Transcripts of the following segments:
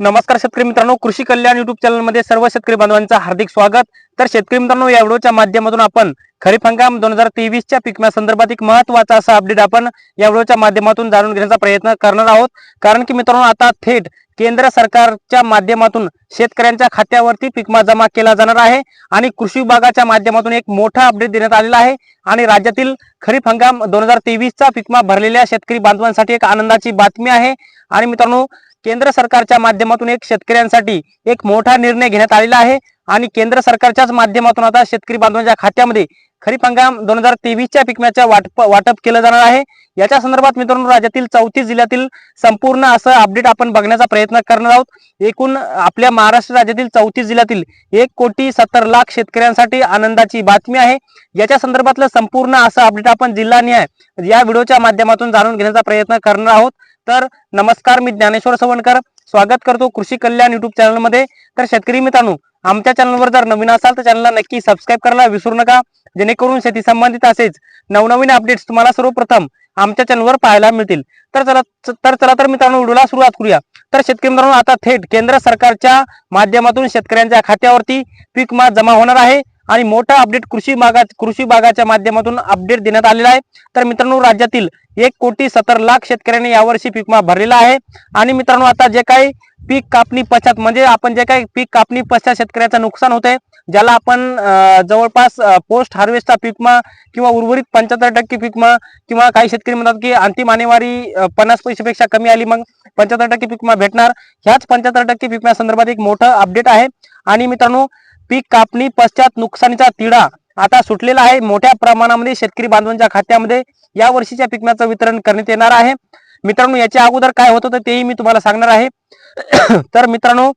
नमस्कार शेतकरी मित्रांनो कृषी कल्याण युट्यूब चॅनलमध्ये सर्व शेतकरी बांधवांचं हार्दिक स्वागत. तर शेतकरी मित्रांनो या व्हिडिओच्या माध्यमातून आपण खरीप हंगाम दोन हजार तेवीसच्या पिकम्या संदर्भात एक महत्त्वाचा असा अपडेट आपण या व्हिडिओच्या माध्यमातून जाणून घेण्याचा प्रयत्न करणार आहोत. कारण की मित्रांनो आता थेट केंद्र सरकारच्या माध्यमातून शेतकऱ्यांच्या खात्यावरती पिकमा जमा केला जाणार आहे आणि कृषी विभागाच्या माध्यमातून एक मोठा अपडेट देण्यात आलेला आहे आणि राज्यातील खरीप हंगाम दोन हजार तेवीसचा पिकमा भरलेल्या शेतकरी बांधवांसाठी एक आनंदाची बातमी आहे. आणि मित्रांनो केंद्र सरकारच्या माध्यमातून एक शेतकऱ्यांसाठी एक मोठा निर्णय घेण्यात आलेला आहे. आणि केंद्र सरकारच्याच माध्यमातून आता शेतकरी बांधवांच्या खात्यामध्ये खरीप हंगाम दोन हजार तेवीसच्या पिकम्याच्या वाटप वाटप केलं जाणार आहे. याच्या संदर्भात मित्रांनो राज्यातील चौतीस जिल्ह्यातील संपूर्ण असं अपडेट आपण बघण्याचा प्रयत्न करणार आहोत. एकूण आपल्या महाराष्ट्र राज्यातील चौतीस जिल्ह्यातील एक कोटी सत्तर लाख शेतकऱ्यांसाठी आनंदाची बातमी आहे. याच्या संदर्भातलं संपूर्ण असं अपडेट आपण जिल्हानिहाय या व्हिडिओच्या माध्यमातून जाणून घेण्याचा प्रयत्न करणार आहोत. तर नमस्कार मी ज्ञानेश्वर सवणकर. स्वागत करतो कृषी कल्याण युट्यूब चॅनलमध्ये तर शेतकरी मित्रांनो आमच्या चॅनलवर जर नवीन असाल तर चॅनलला नक्की सबस्क्राईब करायला विसरू नका. जेणेकरून शेती संबंधित असेच नवनवीन अपडेट्स तुम्हाला सर्वप्रथम आमच्या चॅनलवर पाहायला मिळतील. तर चला तर चला तर मित्रांनो व्हिडिओला सुरुवात करूया. तर शेतकरी मित्रांनो आता थेट केंद्र सरकारच्या माध्यमातून शेतकऱ्यांच्या खात्यावरती पीक विमा जमा होणार आहे आणि मोठा अपडेट कृषी भागात कृषी भागाच्या माध्यमातून अपडेट देण्यात आलेला आहे. तर मित्रांनो राज्यातील एक कोटी सत्तर लाख शेतकऱ्यांनी यावर्षी पीकमा भरलेला आहे. आणि मित्रांनो आता जे काही पीक कापणी पश्चात म्हणजे आपण जे काही पीक कापणी पश्चात शेतकऱ्याचं नुकसान होते ज्याला आपण जवळपास पोस्ट हार्वेस्टचा पीकमा किंवा उर्वरित पंच्याहत्तर टक्के पीकमा किंवा काही शेतकरी म्हणतात की अंतिम आणेवारी पन्नास पैशापेक्षा कमी आली मग पंच्याहत्तर टक्के पीकमा भेटणार. ह्याच पंच्याहत्तर टक्के पिकम्या संदर्भात एक मोठं अपडेट आहे. आणि मित्रांनो पीक कापणी पश्चात नुकसानीचा तिढा आता सुटलेला आहे. मोठ्या प्रमाणामध्ये शेतकरी बांधवांच्या खात्यामध्ये या वर्षीच्या पिकम्याचं वितरण करण्यात येणार आहे. मित्रांनो याच्या अगोदर काय होत होतं तेही मी तुम्हाला सांगणार आहे. तर मित्रांनो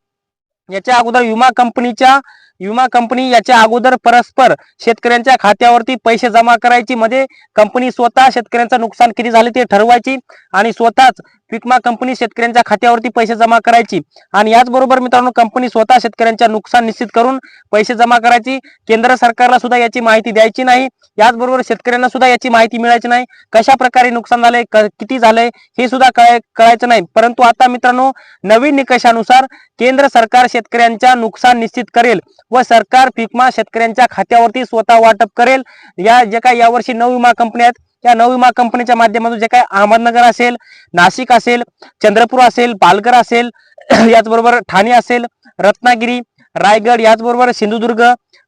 याच्या अगोदर विमा कंपनीच्या विमा कंपनी याच्या अगोदर परस्पर शेतकऱ्यांच्या खात्यावरती पैसे जमा करायची. मध्ये कंपनी स्वतः शेतकऱ्यांचं नुकसान किती झाले ते ठरवायची आणि स्वतःच विमा कंपनी शेतकऱ्यांच्या खात्यावरती पैसे जमा करायची. आणि याचबरोबर मित्रांनो कंपनी स्वतः शेतकऱ्यांच्या नुकसान निश्चित करून पैसे जमा करायची. केंद्र सरकारला सुद्धा याची माहिती द्यायची नाही. याचबरोबर शेतकऱ्यांना सुद्धा याची माहिती मिळायची नाही. कशा प्रकारे नुकसान झालंय क- किती झालंय हे सुद्धा कळायचं नाही. परंतु आता मित्रांनो नवीन निकषानुसार केंद्र सरकार शेतकऱ्यांच्या नुकसान निश्चित करेल व सरकार पीकमा शेतकऱ्यांच्या खात्यावरती स्वतः वाटप करेल. या जे काही यावर्षी नऊ विमा कंपन्या आहेत त्या नऊ विमा कंपनीच्या माध्यमातून जे काही अहमदनगर असेल नाशिक असेल चंद्रपूर असेल पालघर असेल याचबरोबर ठाणे असेल रत्नागिरी रायगड याचबरोबर सिंधुदुर्ग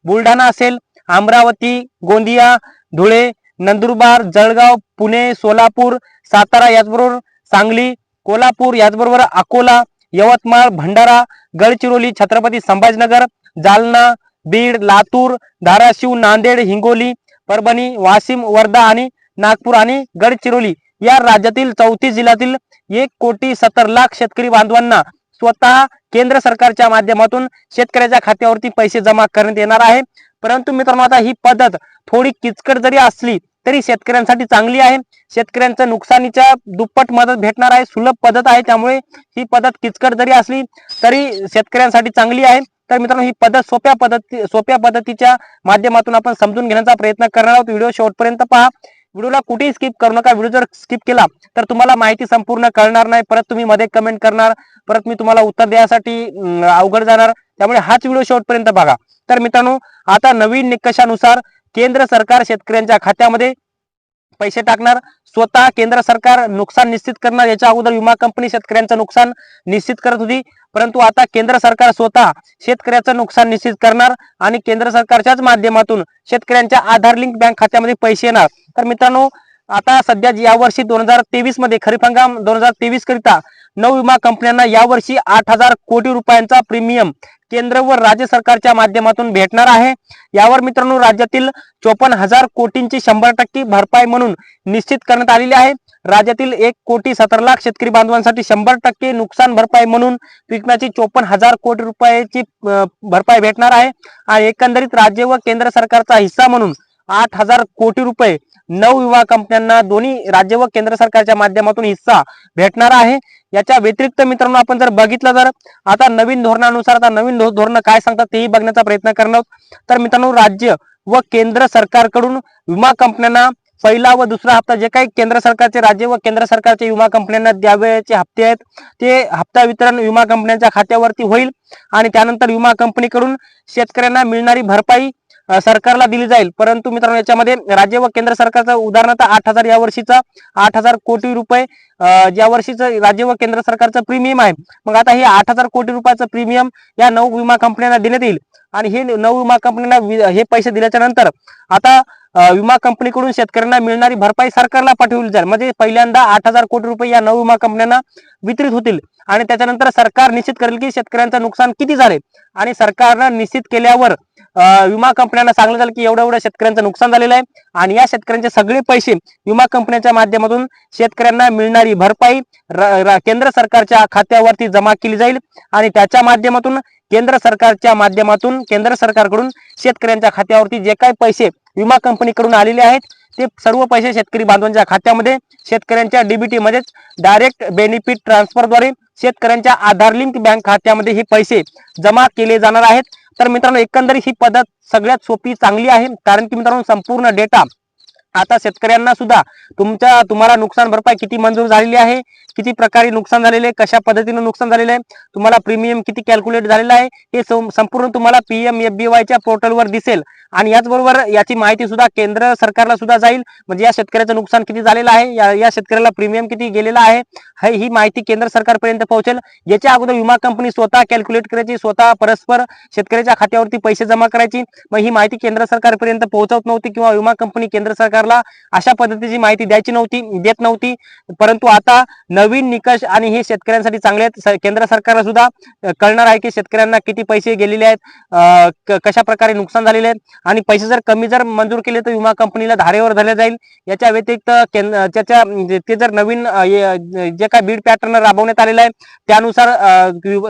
बुलढाणा असेल अमरावती गोंदिया धुळे नंदुरबार जळगाव पुणे सोलापूर सातारा याचबरोबर सांगली कोल्हापूर याचबरोबर अकोला यवतमाळ भंडारा गडचिरोली छत्रपती संभाजीनगर जालना बीड लातूर धाराशिव नांदेड हिंगोली परभणी वाशिम वर्धा आणि नागपूर आणि गडचिरोली या राज्यातील चौतीस जिल्ह्यातील एक कोटी सत्तर लाख शेतकरी बांधवांना स्वतः केंद्र सरकारच्या माध्यमातून शेतकऱ्याच्या खात्यावरती पैसे जमा करण्यात येणार आहे. परंतु मित्रांनो आता ही पद्धत थोडी किचकट जरी असली तरी शेतकऱ्यांसाठी चांगली आहे. शेतकऱ्यांचं नुकसानीच्या दुप्पट मदत भेटणार आहे. सुलभ पद्धत आहे. त्यामुळे ही पद्धत किचकट जरी असली तरी शेतकऱ्यांसाठी चांगली आहे. तर मित्रांनो ही पद्धत सोप्या पद्धती सोप्या पद्धतीच्या माध्यमातून आपण समजून घेण्याचा प्रयत्न करणार आहोत. व्हिडिओ शेवटपर्यंत पहा. व्हिडिओला कुठेही स्किप करू नका. व्हिडिओ जर स्किप केला तर तुम्हाला माहिती संपूर्ण कळणार नाही. परत तुम्ही मध्ये कमेंट करणार. परत मी तुम्हाला उत्तर देण्यासाठी अवघड जाणार. त्यामुळे हाच व्हिडिओ शेवटपर्यंत बघा. तर मित्रांनो आता नवीन निकषानुसार केंद्र सरकार शेतकऱ्यांच्या खात्यामध्ये पैसे टाकणार स्वतः केंद्र सरकार नुकसान निश्चित करणार याच्या अगोदर विमा कंपनी शेतकऱ्यांचं नुकसान निश्चित करत होती. परंतु आता केंद्र सरकार स्वतः शेतकऱ्याचं नुकसान निश्चित करणार आणि केंद्र सरकारच्याच माध्यमातून शेतकऱ्यांच्या आधार लिंक बँक खात्यामध्ये पैसे येणार. तर मित्रांनो आता सध्या यावर्षी दोन हजार तेवीसमध्ये खरीप हंगाम दोन हजार तेवीस करिता नऊ विमा कंपन्यांना यावर्षी आठ हजार कोटी रुपयांचा प्रीमियम केंद्र व राज्य सरकारच्या माध्यमातून भेटणार आहे. यावर मित्रांनो राज्यातील चोपन्न हजार कोटींची शंभर टक्के भरपाई म्हणून निश्चित करण्यात आलेली आहे. राज्यातील एक कोटी सत्तर लाख शेतकरी बांधवांसाठी शंभर टक्के नुकसान भरपाई म्हणून विकण्याची चोपन्न हजार कोटी रुपयाची भरपाई भेटणार आहे. आणि एकंदरीत राज्य व केंद्र सरकारचा हिस्सा म्हणून आठ हजार कोटी रुपये नऊ विमा कंपन्यांना दोन्ही राज्य व केंद्र सरकारच्या माध्यमातून हिस्सा भेटणार आहे. याच्या व्यतिरिक्त मित्रांनो आपण जर बघितलं तर आता नवीन धोरणानुसार आता नवीन धोरण धोरणं काय सांगतात तेही बघण्याचा प्रयत्न करणार तर मित्रांनो राज्य व केंद्र सरकारकडून विमा कंपन्यांना पहिला व दुसरा हप्ता जे काही केंद्र सरकारचे राज्य व केंद्र सरकारच्या विमा कंपन्यांना द्यावयाचे हप्ते आहेत ते हप्ता वितरण विमा कंपन्यांच्या खात्यावरती होईल आणि त्यानंतर विमा कंपनीकडून शेतकऱ्यांना मिळणारी भरपाई सरकारला दिली जाईल. परंतु मित्रांनो याच्यामध्ये राज्य व केंद्र सरकारचं उदाहरणार्थ आठ हजार या वर्षीचा आठ हजार कोटी रुपये ज्या वर्षीचं राज्य व केंद्र सरकारचं प्रीमियम आहे. मग आता हे आठ हजार कोटी रुपयाचं प्रीमियम या नऊ विमा कंपन्यांना देण्यात येईल. आणि हे नऊ विमा कंपन्यांना हे पैसे दिल्याच्या नंतर आता विमा कंपनीकडून शेतकऱ्यांना मिळणारी भरपाई सरकारला पाठवली जाईल. म्हणजे पहिल्यांदा आठ हजार कोटी रुपये या नऊ विमा कंपन्यांना वितरित होतील. आणि त्याच्यानंतर सरकार निश्चित करेल की शेतकऱ्यांचं नुकसान किती झाले. आणि सरकारनं निश्चित केल्यावर विमा कंपन्यांना सांगलं जाईल की एवढं एवढं शेतकऱ्यांचं नुकसान झालेलं आहे. आणि या शेतकऱ्यांचे सगळे पैसे विमा कंपन्यांच्या माध्यमातून शेतकऱ्यांना मिळणारी भरपाई केंद्र सरकारच्या खात्यावरती जमा केली जाईल. आणि त्याच्या माध्यमातून केंद्र सरकारच्या माध्यमातून केंद्र सरकारकडून शेतकऱ्यांच्या खात्यावरती जे काही पैसे विमा कंपनीकडून आलेले आहेत ते सर्व पैसे शेतकरी बांधवांच्या खात्यामध्ये शेतकऱ्यांच्या डीबीटी मध्येच डायरेक्ट बेनिफिट ट्रान्सफरद्वारे शेतकऱ्यांच्या आधार लिंक बँक खात्यामध्ये हे पैसे जमा केले जाणार आहेत. तर मित्रांनो एकंदरीत ही पद्धत सगळ्यात सोपी चांगली आहे. कारण की मित्रांनो संपूर्ण डेटा आता शेतकऱ्यांना सुद्धा तुमच्या तुम्हाला नुकसान भरपाई किती मंजूर झालेली आहे किती प्रकारे नुकसान झालेले आहे कशा पद्धतीने नुकसान झालेलं आहे तुम्हाला प्रीमियम किती कॅल्क्युलेट झालेलं आहे हे संपूर्ण तुम्हाला पीएम एफ बी वायच्या पोर्टलवर दिसेल. आणि याचबरोबर याची माहिती सुद्धा केंद्र सरकारला सुद्धा जाईल. म्हणजे या शेतकऱ्याचं नुकसान किती झालेलं आहे या या शेतकऱ्याला प्रीमियम किती गेलेला आहे ही माहिती केंद्र सरकारपर्यंत पोहोचेल. याच्या अगोदर विमा कंपनी स्वतः कॅल्क्युलेट करायची स्वतः परस्पर शेतकऱ्याच्या खात्यावरती पैसे जमा करायची. मग ही माहिती केंद्र सरकारपर्यंत पोहोचवत नव्हती किंवा विमा कंपनी केंद्र सरकारला अशा पद्धतीची माहिती द्यायची नव्हती देत नव्हती. परंतु आता नवीन नवीन निकष आणि हे शेतकऱ्यांसाठी चांगले आहेत. केंद्र सरकारला सुद्धा कळणार आहे की शेतकऱ्यांना किती पैसे गेलेले आहेत कशा प्रकारे नुकसान झालेले आहेत. आणि पैसे जर कमी जर मंजूर केले तर विमा कंपनीला धारेवर धरले जाईल. याच्या व्यतिरिक्त त्याच्या म्हणजे ते जर नवीन जे काय बीड पॅटर्न राबवण्यात आलेलं आहे त्यानुसार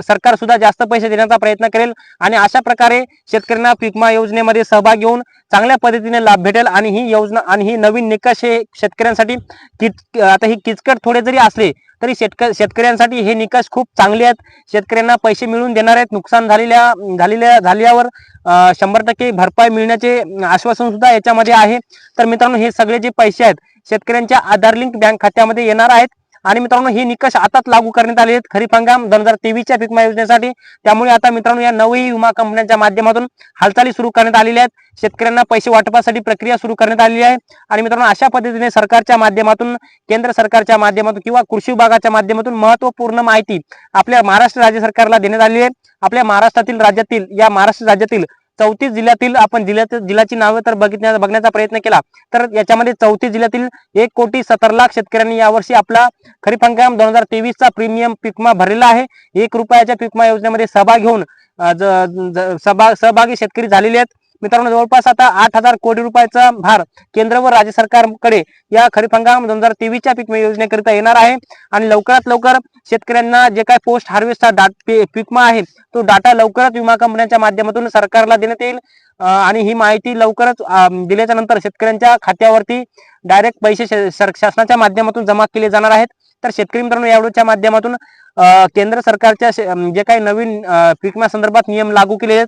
सरकार सुद्धा जास्त पैसे देण्याचा प्रयत्न करेल. आणि अशा प्रकारे शेतकऱ्यांना पिकमा योजनेमध्ये सहभाग घेऊन चांगल्या पद्धतीने लाभ भेटेल. आणि ही योजना आणि ही नवीन निकष हे शेतकऱ्यांसाठी किच आता ही किचकट थोडे जरी असले तरी शेतक शेतकऱ्यांसाठी हे निकष खूप चांगले आहेत. शेतकऱ्यांना पैसे मिळवून देणार आहेत. नुकसान झालेल्या झालेल्या झाल्यावर शंभर टक्के भरपाई मिळण्याचे आश्वासन सुद्धा याच्यामध्ये आहे. तर मित्रांनो हे सगळे जे पैसे आहेत शेतकऱ्यांच्या आधार लिंक बँक खात्यामध्ये येणार आहेत. आणि मित्रांनो हे निकष आताच लागू करण्यात आले आहेत. खरीप हंगाम दोन हजार तेवीसच्या पीक विमा योजनेसाठी त्यामुळे आता मित्रांनो या नवही विमा कंपन्यांच्या माध्यमातून हालचाली सुरू करण्यात आलेल्या आहेत. शेतकऱ्यांना पैसे वाटपासाठी प्रक्रिया सुरू करण्यात आलेली आहे. आणि मित्रांनो अशा पद्धतीने सरकारच्या माध्यमातून केंद्र सरकारच्या माध्यमातून किंवा कृषी विभागाच्या माध्यमातून महत्त्वपूर्ण माहिती आपल्या महाराष्ट्र राज्य सरकारला देण्यात आली आहे. आपल्या महाराष्ट्रातील राज्यातील या महाराष्ट्र राज्यातील चौतीस जिल्ह्यातील आपण जिल्ह्यात जिल्ह्याची नावे तर बघितण्या बघण्याचा प्रयत्न केला. तर याच्यामध्ये चौतीस जिल्ह्यातील एक कोटी सत्तर लाख शेतकऱ्यांनी यावर्षी आपला खरीप हंगाम दोन हजार तेवीसचा प्रीमियम पिकमा भरलेला आहे. एक रुपयाच्या पिकमा योजनेमध्ये सहभाग घेऊन सहभाग सहभागी शेतकरी झालेले आहेत. मित्रांनो जवळपास आता आठ हजार कोटी रुपयाचा भार केंद्र व राज्य सरकारकडे या खरीप हंगाम दोन हजार तेवीसच्या पीक योजनेकरिता येणार आहे. आणि लवकरात लवकर शेतकऱ्यांना जे काय पोस्ट हार्वेस्टचा डाट पीकमा आहे तो डाटा लवकरच विमा कंपन्यांच्या माध्यमातून सरकारला देण्यात येईल. आणि ही माहिती लवकरच दिल्याच्या नंतर शेतकऱ्यांच्या खात्यावरती डायरेक्ट पैसे शासनाच्या माध्यमातून जमा केले जाणार आहेत. तर शेतकरी मित्रांनो यावेळीच्या माध्यमातून केंद्र सरकारच्या जे काही नवीन पीकमा संदर्भात नियम लागू केले आहेत.